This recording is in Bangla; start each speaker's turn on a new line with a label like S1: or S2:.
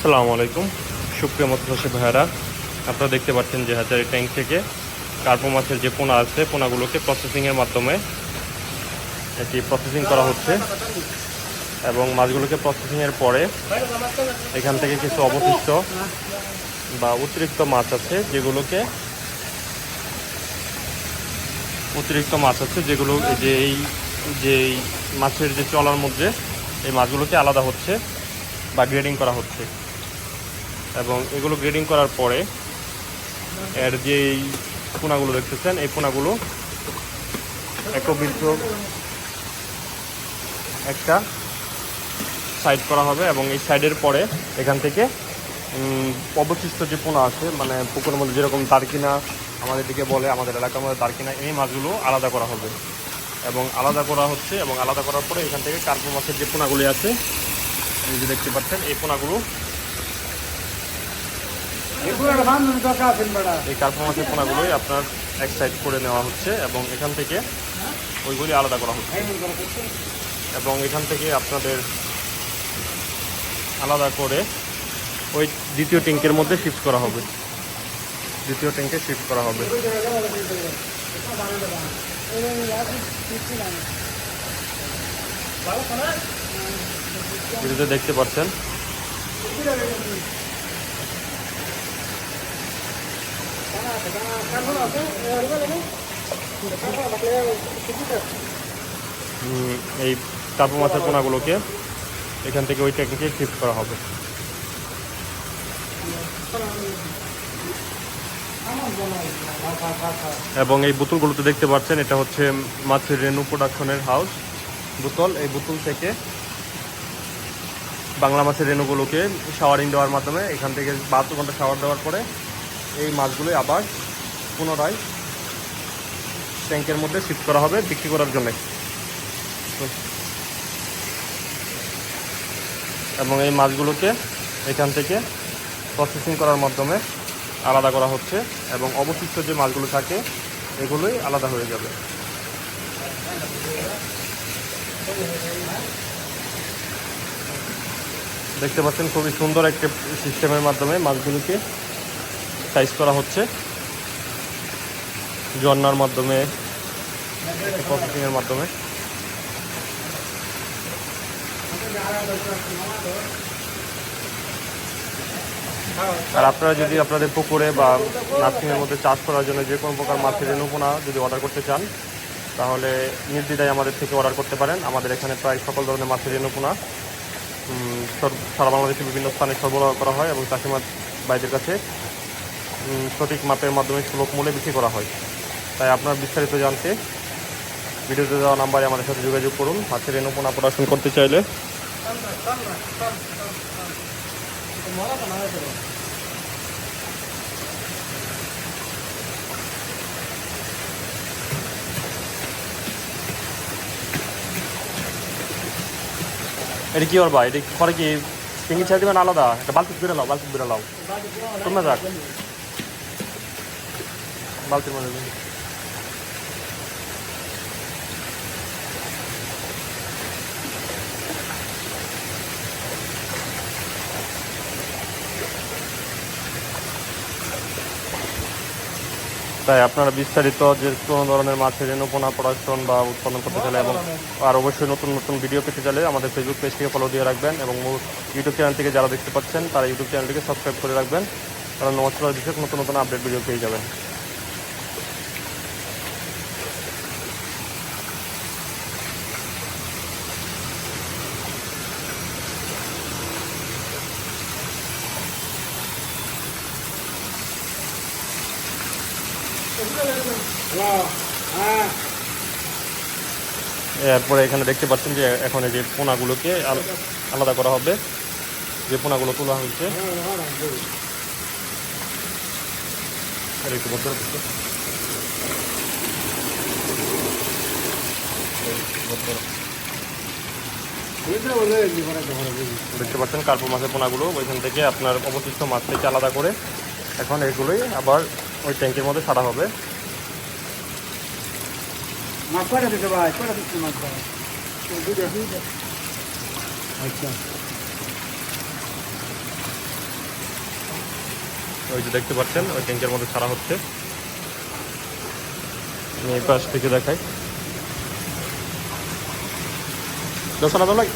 S1: আসসালামু আলাইকুম। সুপ্রিয় মৎস্যচাষী ভাইয়ারা, আপনারা দেখতে পাচ্ছেন যে হাজারি ট্যাঙ্ক থেকে কার্পো মাছের যে পোনা আছে, পোনাগুলোকে প্রসেসিংয়ের মাধ্যমে এটি প্রসেসিং করা হচ্ছে এবং মাছগুলোকে প্রসেসিংয়ের পরে এখান থেকে কিছু অবশিষ্ট বা অতিরিক্ত মাছ আছে যেগুলোকে অতিরিক্ত মাছ আছে যেগুলো যে এই যে এই মাছের যে চলার মধ্যে এই মাছগুলোকে আলাদা হচ্ছে বা গ্রেডিং করা হচ্ছে। এবং এগুলো গ্রেডিং করার পরে এর যে পোনাগুলো দেখতেছেন, এই পোনাগুলো একবিদ্ধ একটা সাইড করা হবে এবং এই সাইডের পরে এখান থেকে অবশিষ্ট যে পোনা আছে মানে পুকুরের মধ্যে যেরকম দারকিনা আমাদের দিকে বলে, আমাদের এলাকার মধ্যে দারকিনা এই মাছগুলো আলাদা করা হবে। এবং আলাদা করা হচ্ছে এবং আলাদা করার পরে এখান থেকে কার্পো মাছের যে পোনাগুলি আছে, এই যে দেখতে পাচ্ছেন, এই পোনাগুলো এই কার্পো মাছের আপনার এক সাইড করে নেওয়া হচ্ছে এবং এখান থেকে ওইগুলি আলাদা করা হচ্ছে। এবং এখান থেকে আপনাদের আলাদা করে ওই দ্বিতীয় ট্যাঙ্কের মধ্যে শিফট করা হবে। দ্বিতীয় ট্যাঙ্কে শিফট করা হবে। ভিডিওতে দেখতে পাচ্ছেন। এই কার্পো মাছের পোনাগুলোকে এখান থেকে ওই ট্যাঙ্কে শিফট করা হবে। এবং এই বোতলগুলোতে দেখতে পাচ্ছেন, এটা হচ্ছে মাছের রেনু প্রোডাকশনের হাউস বোতল। এই বোতল থেকে বাংলা মাছের রেনুগুলোকে শাওয়ারিং দেওয়ার মাধ্যমে এখান থেকে বাহাত্তর ঘণ্টা শাওয়ার দেওয়ার পরে এই মাছগুলোই আবার পুনরায় ট্যাঙ্কের মধ্যে শিফট করা হবে বিক্রি করার জন্য। এবং এই মাছগুলোকে এখান থেকে প্রসেসিং করার মাধ্যমে আলাদা করা হচ্ছে এবং অবশিষ্ট যে মাছগুলো থাকে, এগুলোই আলাদা হয়ে যাবে। দেখতে পাচ্ছেন খুবই সুন্দর একটা সিস্টেমের মাধ্যমে মাছগুলোকে সাইজ করা হচ্ছে। জন্নার মাধ্যমে প্রসেসিংয়ের মাধ্যমে। আর আপনারা যদি আপনাদের পুকুরে বা নার্সিংয়ের মধ্যে চাষ করার জন্য যে কোনো প্রকার মাছের রেণুপোনা যদি অর্ডার করতে চান, তাহলে নির্দ্বিধায় আমাদের থেকে অর্ডার করতে পারেন। আমাদের এখানে প্রায় সকল ধরনের মাছের রেণুপোনা সর- সারা বাংলাদেশে বিভিন্ন স্থানে সরবরাহ করা হয় এবং চাষি মাছ বাইদের কাছে সঠিক মাপের মাধ্যমে সুলভ মূল্যে বিক্রি করা হয়। তাই আপনার বিস্তারিত জানতে ভিডিওতে দেওয়া নাম্বারে আমাদের সাথে যোগাযোগ করুন। মাছের রেণুপোনা প্রোডাকশন করতে চাইলে এটা কি করবা? এটা পরে কি সিঙ্গি ছেড়ে দেবেন আলাদা? একটা বালতি বেরো লাও বালতি বেরো তোমরা যাক। বালতির মধ্যে। তাই আপনারা বিস্তারিত যে কোনো ধরনের মাছের রেণুপোনা প্রোডাকশন বা উৎপাদন করতে চাইলে এবং আর অবশ্যই নতুন নতুন ভিডিও পেতে চাইলে আমাদের ফেসবুক পেজ থেকে ফলো দিয়ে রাখবেন এবং ইউটিউব চ্যানেল থেকে যারা দেখতে পাচ্ছেন, তারা ইউটিউব চ্যানেলটিকে সাবস্ক্রাইব করে রাখবেন কারণ নমস্কার বিষয়ক নতুন নতুন আপডেট ভিডিও পেয়ে যাবেন এরপরে এখানে দেখতে পাচ্ছেন যে এখন এই যে পোনাগুলোকে আল- আলাদা করা হবে। যে পোনাগুলো তোলা হয়েছে। দেখতে পাচ্ছেন কার্পো মাছের পোনাগুলো। ওইখান থেকে আপনার অবশিষ্ট মাছ থেকে আলাদা করে এখন এগুলোই আবার ওই ট্যাঙ্কের মধ্যে ছাড়া হবে।
S2: মাছ করে দিতে ভাই করে দিতে মাছ ভাই। আচ্ছা।
S1: ওই যে দেখতে পাচ্ছেন, ওই ট্যাঙ্কের মধ্যে ছাড়া হচ্ছে। আমি এই পাশ থেকে দেখাই। দশ আনা দাও লাগে